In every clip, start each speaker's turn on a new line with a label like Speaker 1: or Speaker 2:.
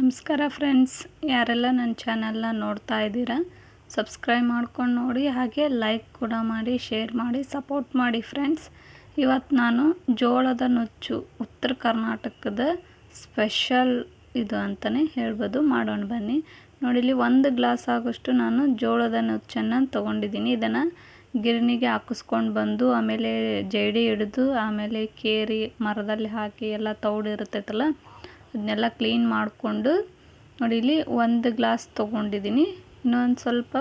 Speaker 1: ನಮಸ್ಕಾರ ಫ್ರೆಂಡ್ಸ್, ಯಾರೆಲ್ಲ ನನ್ನ ಚಾನಲ್ನ ನೋಡ್ತಾ ಇದ್ದೀರಾ, ಸಬ್ಸ್ಕ್ರೈಬ್ ಮಾಡ್ಕೊಂಡು ನೋಡಿ, ಹಾಗೆ ಲೈಕ್ ಕೂಡ ಮಾಡಿ, ಶೇರ್ ಮಾಡಿ, ಸಪೋರ್ಟ್ ಮಾಡಿ ಫ್ರೆಂಡ್ಸ್. ಇವತ್ತು ನಾನು ಜೋಳದ ನುಚ್ಚು, ಉತ್ತರ ಕರ್ನಾಟಕದ ಸ್ಪೆಷಲ್ ಇದು ಅಂತಲೇ ಹೇಳ್ಬೋದು. ಮಾಡೋಣ ಬನ್ನಿ. ನೋಡಿ, ಇಲ್ಲಿ ಒಂದು ಗ್ಲಾಸ್ ಆಗೋಷ್ಟು ನಾನು ಜೋಳದ ನುಚ್ಚನ್ನು ತೊಗೊಂಡಿದ್ದೀನಿ. ಇದನ್ನು ಗಿರಣಿಗೆ ಹಾಕಿಸ್ಕೊಂಡು ಬಂದು, ಆಮೇಲೆ ಜೇಡಿ ಹಿಡಿದು, ಆಮೇಲೆ ಕೇರಿ ಮರದಲ್ಲಿ ಹಾಕಿ ಎಲ್ಲ ತೌಡು ಇರ್ತೈತಲ್ಲ ಅದನ್ನೆಲ್ಲ ಕ್ಲೀನ್ ಮಾಡಿಕೊಂಡು ನೋಡಿ ಇಲ್ಲಿ ಒಂದು ಗ್ಲಾಸ್ ತೊಗೊಂಡಿದ್ದೀನಿ. ಇನ್ನೊಂದು ಸ್ವಲ್ಪ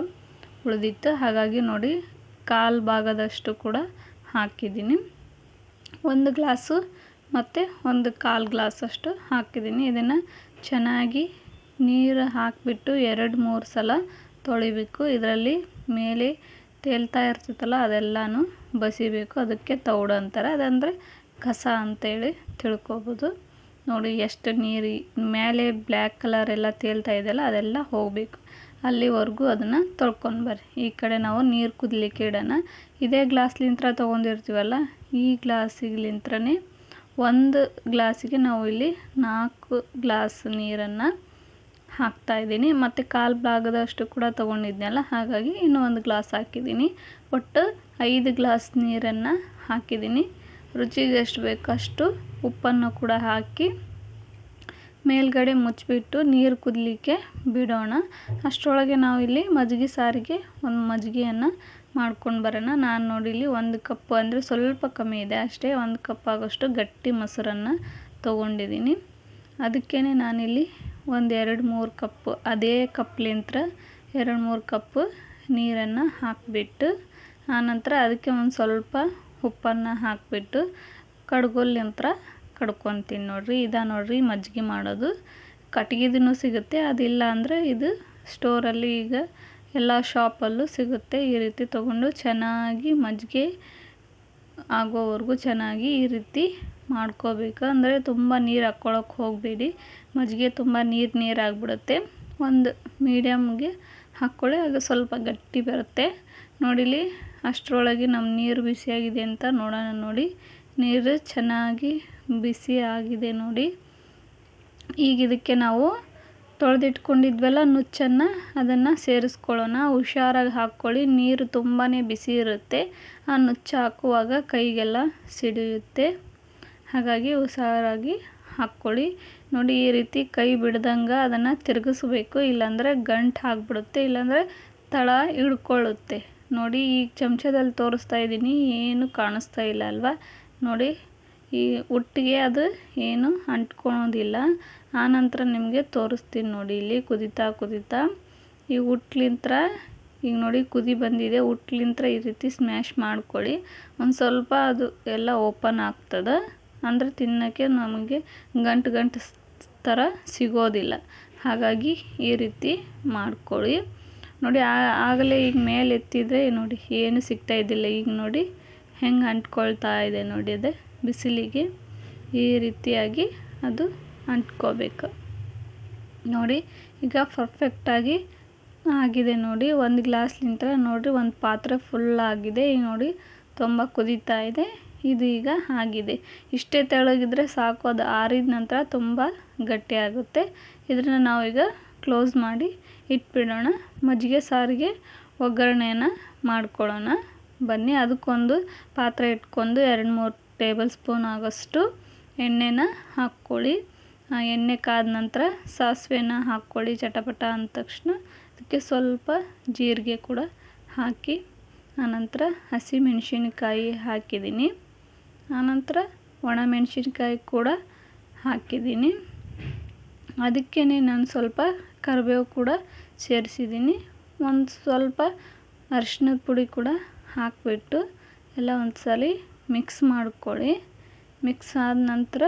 Speaker 1: ಉಳಿದಿತ್ತು. ಹಾಗಾಗಿ ನೋಡಿ ಕಾಲು ಭಾಗದಷ್ಟು ಕೂಡ ಹಾಕಿದ್ದೀನಿ. ಒಂದು ಗ್ಲಾಸು ಮತ್ತು ಒಂದು ಕಾಲು ಗ್ಲಾಸಷ್ಟು ಹಾಕಿದ್ದೀನಿ. ಇದನ್ನು ಚೆನ್ನಾಗಿ ನೀರು ಹಾಕಿಬಿಟ್ಟು ಎರಡು ಮೂರು ಸಲ ತೊಳಿಬೇಕು. ಇದರಲ್ಲಿ ಮೇಲೆ ತೇಲ್ತಾ ಇರ್ತೈತಲ್ಲ, ಅದೆಲ್ಲನೂ ಬಸಿಬೇಕು. ಅದಕ್ಕೆ ತೌಡು ಅಂತಾರೆ ಅದಂದರೆ ಕಸ ಅಂತೇಳಿ ತಿಳ್ಕೊಬೋದು. ನೋಡಿ ಎಷ್ಟು ನೀರು, ಮೇಲೆ ಬ್ಲ್ಯಾಕ್ ಕಲರ್ ಎಲ್ಲ ತೇಲ್ತಾ ಇದೆಯಲ್ಲ ಅದೆಲ್ಲ ಹೋಗಬೇಕು. ಅಲ್ಲಿವರೆಗೂ ಅದನ್ನು ತೊಳ್ಕೊಂಡು ಬರ್ರಿ. ಈ ಕಡೆ ನಾವು ನೀರು ಕುದಲಿಕ್ಕೆ ಇಡೋಣ. ಇದೇ ಗ್ಲಾಸ್ಲಿಂತ್ರ ತೊಗೊಂಡಿರ್ತೀವಲ್ಲ, ಈ ಗ್ಲಾಸಿಗ್ಲಿಂತ್ರನೇ ಒಂದು ಗ್ಲಾಸಿಗೆ ನಾವು ಇಲ್ಲಿ ನಾಲ್ಕು ಗ್ಲಾಸ್ ನೀರನ್ನು ಹಾಕ್ತಾಯಿದ್ದೀನಿ ಮತ್ತು ಕಾಲು ಭಾಗದಷ್ಟು ಕೂಡ ತೊಗೊಂಡಿದ್ನಲ್ಲ, ಹಾಗಾಗಿ ಇನ್ನೂ ಒಂದು ಗ್ಲಾಸ್ ಹಾಕಿದ್ದೀನಿ. ಒಟ್ಟು ಐದು ಗ್ಲಾಸ್ ನೀರನ್ನು ಹಾಕಿದ್ದೀನಿ. ರುಚಿಗೆ ಎಷ್ಟು ಬೇಕು ಅಷ್ಟು ಉಪ್ಪನ್ನು ಕೂಡ ಹಾಕಿ ಮೇಲ್ಗಡೆ ಮುಚ್ಚಿಬಿಟ್ಟು ನೀರು ಕುದಲಿಕ್ಕೆ ಬಿಡೋಣ. ಅಷ್ಟರೊಳಗೆ ನಾವು ಇಲ್ಲಿ ಮಜ್ಜಿಗೆ ಸಾರಿಗೆ ಒಂದು ಮಜ್ಜಿಗೆಯನ್ನು ಮಾಡ್ಕೊಂಡು ಬರೋಣ. ನಾನು ನೋಡಿ ಇಲ್ಲಿ ಒಂದು ಕಪ್ ಅಂದರೆ ಸ್ವಲ್ಪ ಕಮ್ಮಿ ಇದೆ ಅಷ್ಟೇ, ಒಂದು ಕಪ್ ಆಗೋಷ್ಟು ಗಟ್ಟಿ ಮೊಸರನ್ನು ತೊಗೊಂಡಿದ್ದೀನಿ. ಅದಕ್ಕೇ ನಾನಿಲ್ಲಿ ಒಂದು ಎರಡು ಮೂರು ಕಪ್ಪು ಅದೇ ಕಪ್ಲಿಂತ್ರ ಎರಡು ಮೂರು ಕಪ್ಪು ನೀರನ್ನು ಹಾಕಿಬಿಟ್ಟು, ಆನಂತರ ಅದಕ್ಕೆ ಒಂದು ಸ್ವಲ್ಪ ಉಪ್ಪನ್ನು ಹಾಕಿಬಿಟ್ಟು ಕಡ್ಗೊಲ್ಲಿಂತ್ರ ಕಡ್ಕೊತೀನಿ ನೋಡಿರಿ. ಇದಾ ನೋಡಿರಿ ಮಜ್ಜಿಗೆ ಮಾಡೋದು. ಕಟ್ಗಿದೂ ಸಿಗುತ್ತೆ. ಅದಿಲ್ಲ ಅಂದರೆ ಇದು ಸ್ಟೋರಲ್ಲಿ ಈಗ ಎಲ್ಲ ಶಾಪಲ್ಲೂ ಸಿಗುತ್ತೆ. ಈ ರೀತಿ ತೊಗೊಂಡು ಚೆನ್ನಾಗಿ ಮಜ್ಜಿಗೆ ಆಗೋವರೆಗೂ ಚೆನ್ನಾಗಿ ಈ ರೀತಿ ಮಾಡ್ಕೋಬೇಕು. ಅಂದರೆ ತುಂಬ ನೀರು ಹಾಕ್ಕೊಳಕ್ಕೆ ಹೋಗಬೇಡಿ. ಮಜ್ಜಿಗೆ ತುಂಬ ನೀರು ನೀರು ಆಗಿಬಿಡುತ್ತೆ. ಒಂದು ಮೀಡಿಯಮ್ಗೆ ಹಾಕ್ಕೊಳ್ಳಿ ಅದು ಸ್ವಲ್ಪ ಗಟ್ಟಿ ಬರುತ್ತೆ. ನೋಡಿಲಿ? ಅಷ್ಟರೊಳಗೆ ನಮ್ಮ ನೀರು ಬಿಸಿಯಾಗಿದೆ ಅಂತ ನೋಡೋಣ ನೋಡಿ. ನೀರು ಚೆನ್ನಾಗಿ ಬಿಸಿ ಆಗಿದೆ ನೋಡಿ. ಈಗ ಇದಕ್ಕೆ ನಾವು ತೊಳೆದಿಟ್ಕೊಂಡಿದ್ವಲ್ಲ ನುಚ್ಚನ್ನು, ಅದನ್ನು ಸೇರಿಸ್ಕೊಳ್ಳೋಣ. ಹುಷಾರಾಗಿ ಹಾಕ್ಕೊಳ್ಳಿ. ನೀರು ತುಂಬಾ ಬಿಸಿ ಇರುತ್ತೆ. ಆ ನುಚ್ಚು ಹಾಕುವಾಗ ಕೈಗೆಲ್ಲ ಸಿಡಿಯುತ್ತೆ. ಹಾಗಾಗಿ ಹುಷಾರಾಗಿ ಹಾಕ್ಕೊಳ್ಳಿ. ನೋಡಿ, ಈ ರೀತಿ ಕೈ ಬಿಡ್ದಂಗೆ ಅದನ್ನು ತಿರುಗಿಸ್ಬೇಕು. ಇಲ್ಲಾಂದರೆ ಗಂಟು ಆಗಿಬಿಡುತ್ತೆ. ಇಲ್ಲಾಂದರೆ ತಳ ಹಿಡ್ಕೊಳ್ಳುತ್ತೆ. ನೋಡಿ, ಈ ಚಮಚದಲ್ಲಿ ತೋರಿಸ್ತಾ ಇದ್ದೀನಿ. ಏನು ಕಾಣಿಸ್ತಾ ಇಲ್ಲ ಅಲ್ವಾ? ನೋಡಿ, ಈ ಒಟ್ಟಿಗೆ ಅದು ಏನು ಅಂಟ್ಕೊಳೋದಿಲ್ಲ ಆನಂತರ ನಿಮಗೆ ತೋರಿಸ್ತೀನಿ ನೋಡಿ, ಇಲ್ಲಿ ಕುದಿತಾ ಕುದಿತಾ. ಈ ಹುಟ್ಲಿಂತ್ರ, ಈಗ ನೋಡಿ ಕುದಿ ಬಂದಿದೆ. ಹುಟ್ಲಿಂತ್ರ ಈ ರೀತಿ ಸ್ಮ್ಯಾಶ್ ಮಾಡ್ಕೊಳ್ಳಿ. ಒಂದು ಸ್ವಲ್ಪ ಅದು ಎಲ್ಲ ಓಪನ್ ಆಗ್ತದೆ. ಅಂದರೆ ತಿನ್ನೋಕ್ಕೆ ನಮಗೆ ಗಂಟು ಗಂಟು ಥರ ಸಿಗೋದಿಲ್ಲ. ಹಾಗಾಗಿ ಈ ರೀತಿ ಮಾಡ್ಕೊಳ್ಳಿ. ನೋಡಿ ಆಗಲೇ ಈಗ ಮೇಲೆ ಎತ್ತಿದರೆ ನೋಡಿ, ಏನು ಸಿಗ್ತಾ ಇದ್ದಿಲ್ಲ. ಈಗ ನೋಡಿ, ಹೆಂಗೆ ಅಂಟ್ಕೊಳ್ತಾ ಇದೆ ನೋಡಿ ಅದೇ ಬಿಸಿಲಿಗೆ. ಈ ರೀತಿಯಾಗಿ ಅದು ಅಂಟ್ಕೋಬೇಕು. ನೋಡಿ, ಈಗ ಪರ್ಫೆಕ್ಟಾಗಿ ಆಗಿದೆ ನೋಡಿ. ಒಂದು ಗ್ಲಾಸ್ಲಿಂತ ನೋಡಿರಿ ಒಂದು ಪಾತ್ರೆ ಫುಲ್ ಆಗಿದೆ. ಈಗ ನೋಡಿ, ತುಂಬ ಕುದೀತಾ ಇದೆ. ಇದು ಈಗ ಆಗಿದೆ. ಇಷ್ಟೇ ತೆಳಗಿದ್ರೆ ಸಾಕು. ಅದು ಆರಿದ ನಂತರ ತುಂಬ ಗಟ್ಟಿಯಾಗುತ್ತೆ ಇದನ್ನು ನಾವೀಗ ಕ್ಲೋಸ್ ಮಾಡಿ ಇಟ್ಬಿಡೋಣ. ಮಜ್ಜಿಗೆ, ಸಾರಿಗೆ ಒಗ್ಗರಣೆಯನ್ನು ಮಾಡ್ಕೊಳ್ಳೋಣ. ಬನ್ನಿ, ಅದಕ್ಕೊಂದು ಪಾತ್ರೆ ಇಟ್ಕೊಂಡು ಎರಡು ಮೂರು ಟೇಬಲ್ ಸ್ಪೂನ್ ಆಗೋಷ್ಟು ಎಣ್ಣೆನ ಹಾಕ್ಕೊಳ್ಳಿ. ಎಣ್ಣೆ ಕಾದ ನಂತರ ಸಾಸಿವೆನ ಹಾಕ್ಕೊಳ್ಳಿ ಚಟಪಟ ಅಂದ ತಕ್ಷಣ. ಅದಕ್ಕೆ ಸ್ವಲ್ಪ ಜೀರಿಗೆ ಕೂಡ ಹಾಕಿ ಆನಂತರ ಹಸಿ ಮೆಣಸಿನಕಾಯಿ ಹಾಕಿದ್ದೀನಿ. ಆನಂತರ ಒಣಮೆಣಸಿನ್ಕಾಯಿ ಕೂಡ ಹಾಕಿದ್ದೀನಿ. ಅದಕ್ಕೇ ನಾನು ಸ್ವಲ್ಪ ಕರಿಬೇವು ಕೂಡ ಸೇರಿಸಿದ್ದೀನಿ. ಒಂದು ಸ್ವಲ್ಪ ಅರಿಶಿನದ ಪುಡಿ ಕೂಡ ಹಾಕಿಬಿಟ್ಟು ಎಲ್ಲ ಒಂದು ಸಲ ಮಿಕ್ಸ್ ಮಾಡ್ಕೊಳ್ಳಿ. ಮಿಕ್ಸ್ ಆದ ನಂತರ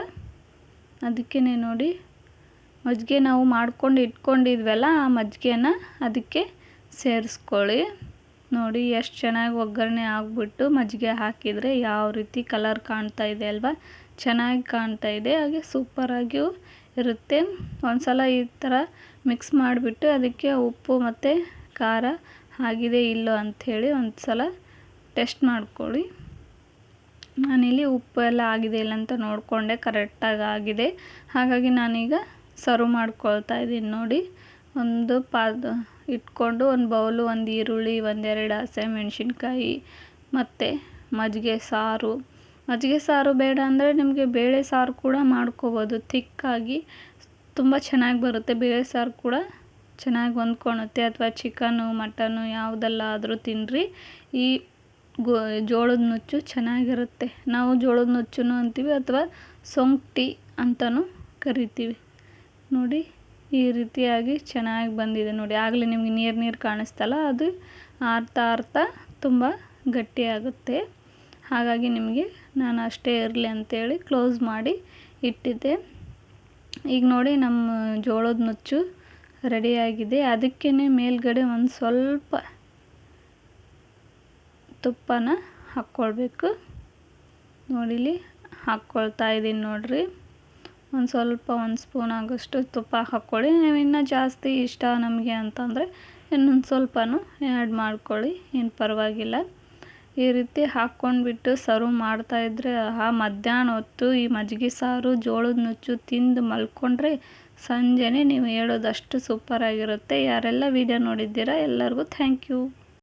Speaker 1: ಅದಕ್ಕೇ ನೋಡಿ, ಮಜ್ಜಿಗೆ ನಾವು ಮಾಡ್ಕೊಂಡು ಇಟ್ಕೊಂಡಿದ್ವಲ್ಲ ಆ ಮಜ್ಜಿಗೆನ ಅದಕ್ಕೆ ಸೇರಿಸ್ಕೊಳ್ಳಿ. ನೋಡಿ ಎಷ್ಟು ಚೆನ್ನಾಗಿ ಒಗ್ಗರಣೆ ಆಗಿಬಿಟ್ಟು ಮಜ್ಜಿಗೆ ಹಾಕಿದರೆ ಯಾವ ರೀತಿ ಕಲರ್ ಕಾಣ್ತಾ ಇದೆ ಅಲ್ವಾ? ಚೆನ್ನಾಗಿ ಕಾಣ್ತಾ ಇದೆ, ಹಾಗೆ ಸೂಪರಾಗಿಯೂ ಇರುತ್ತೆ. ಒಂದು ಸಲ ಈ ಥರ ಮಿಕ್ಸ್ ಮಾಡಿಬಿಟ್ಟು ಅದಕ್ಕೆ ಉಪ್ಪು ಮತ್ತು ಖಾರ ಆಗಿದೆ ಇಲ್ಲೋ ಅಂಥೇಳಿ ಒಂದು ಸಲ ಟೆಸ್ಟ್ ಮಾಡ್ಕೊಳ್ಳಿ. ನಾನಿಲ್ಲಿ ಉಪ್ಪು ಎಲ್ಲ ಆಗಿದೆ ಇಲ್ಲ ಅಂತ ನೋಡಿಕೊಂಡೆ ಕರೆಕ್ಟಾಗಿ ಆಗಿದೆ. ಹಾಗಾಗಿ ನಾನೀಗ ಸರ್ವ್ ಮಾಡ್ಕೊಳ್ತಾ ಇದ್ದೀನಿ ನೋಡಿ. ಒಂದು ಪಾದ ಇಟ್ಕೊಂಡು ಒಂದು ಬೌಲು ಒಂದು ಈರುಳ್ಳಿ, ಒಂದೆರಡು ಹಸಿಮೆಣ್ಸಿನ್ಕಾಯಿ, ಮತ್ತು ಮಜ್ಜಿಗೆ ಸಾರು. ಮಜ್ಜಿಗೆ ಸಾರು ಬೇಡ ಅಂದರೆ ನಿಮಗೆ ಬೇಳೆ ಸಾರು ಕೂಡ ಮಾಡ್ಕೋಬೋದು. ತಿಕ್ಕಾಗಿ ತುಂಬ ಚೆನ್ನಾಗಿ ಬರುತ್ತೆ. ಬೇಳೆ ಸಾರು ಕೂಡ ಚೆನ್ನಾಗಿ ಹೊಂದ್ಕೊಳುತ್ತೆ ಅಥವಾ ಚಿಕನು, ಮಟನು ಯಾವುದಲ್ಲಾದರೂ ತಿನ್ನಿರಿ ಈ ಗೋ, ಜೋಳದ ನುಚ್ಚು ಚೆನ್ನಾಗಿರುತ್ತೆ. ನಾವು ಜೋಳದ ನುಚ್ಚು ಅಂತೀವಿ ಅಥವಾ ಸೊಂಟಿ ಅಂತಲೂ ಕರಿತೀವಿ. ನೋಡಿ, ಈ ರೀತಿಯಾಗಿ ಚೆನ್ನಾಗಿ ಬಂದಿದೆ ನೋಡಿ. ಆಗಲೇ ನಿಮಗೆ ನೀರು ನೀರು ಕಾಣಿಸ್ತಲ್ಲ, ಅದು ಆರ್ತಾ ಆರ್ತಾ ತುಂಬ ಗಟ್ಟಿಯಾಗುತ್ತೆ. ಹಾಗಾಗಿ ನಿಮಗೆ ನಾನು ಅಷ್ಟೇ ಇರಲಿ ಅಂತೇಳಿ ಕ್ಲೋಸ್ ಮಾಡಿ ಇಟ್ಟಿದ್ದೆ. ಈಗ ನೋಡಿ ನಮ್ಮ ಜೋಳದ ನುಚ್ಚು ರೆಡಿಯಾಗಿದೆ ಅದಕ್ಕೇ ಮೇಲ್ಗಡೆ ಒಂದು ಸ್ವಲ್ಪ ತುಪ್ಪನ ಹಾಕ್ಕೊಳ್ಬೇಕು. ನೋಡಿಲಿ, ಹಾಕ್ಕೊಳ್ತಾ ಇದ್ದೀನಿ ನೋಡಿರಿ. ಒಂದು ಸ್ವಲ್ಪ ಒಂದು ಸ್ಪೂನ್ ಆಗೋಷ್ಟು ತುಪ್ಪ ಹಾಕ್ಕೊಳ್ಳಿ. ನೀವು ಇನ್ನೂ ಜಾಸ್ತಿ ಇಷ್ಟ ನಮಗೆ ಅಂತಂದರೆ ಇನ್ನೊಂದು ಸ್ವಲ್ಪನೂ ಆ್ಯಡ್ ಮಾಡ್ಕೊಳ್ಳಿ. ಏನು ಪರವಾಗಿಲ್ಲ. ಈ ರೀತಿ ಹಾಕ್ಕೊಂಡ್ಬಿಟ್ಟು ಸರ್ವ್ ಮಾಡ್ತಾಯಿದ್ರೆ ಆ ಮಧ್ಯಾಹ್ನ ಹೊತ್ತು ಈ ಮಜ್ಜಿಗೆ ಸಾರು ಜೋಳದ ನುಚ್ಚು ತಿಂದು ಮಲ್ಕೊಂಡ್ರೆ ಸಂಜೆನೇ ನೀವು ಹೇಳೋದಷ್ಟು ಸೂಪರಾಗಿರುತ್ತೆ. ಯಾರೆಲ್ಲ ವೀಡಿಯೋ ನೋಡಿದ್ದೀರಾ ಎಲ್ಲರಿಗೂ ಥ್ಯಾಂಕ್ ಯು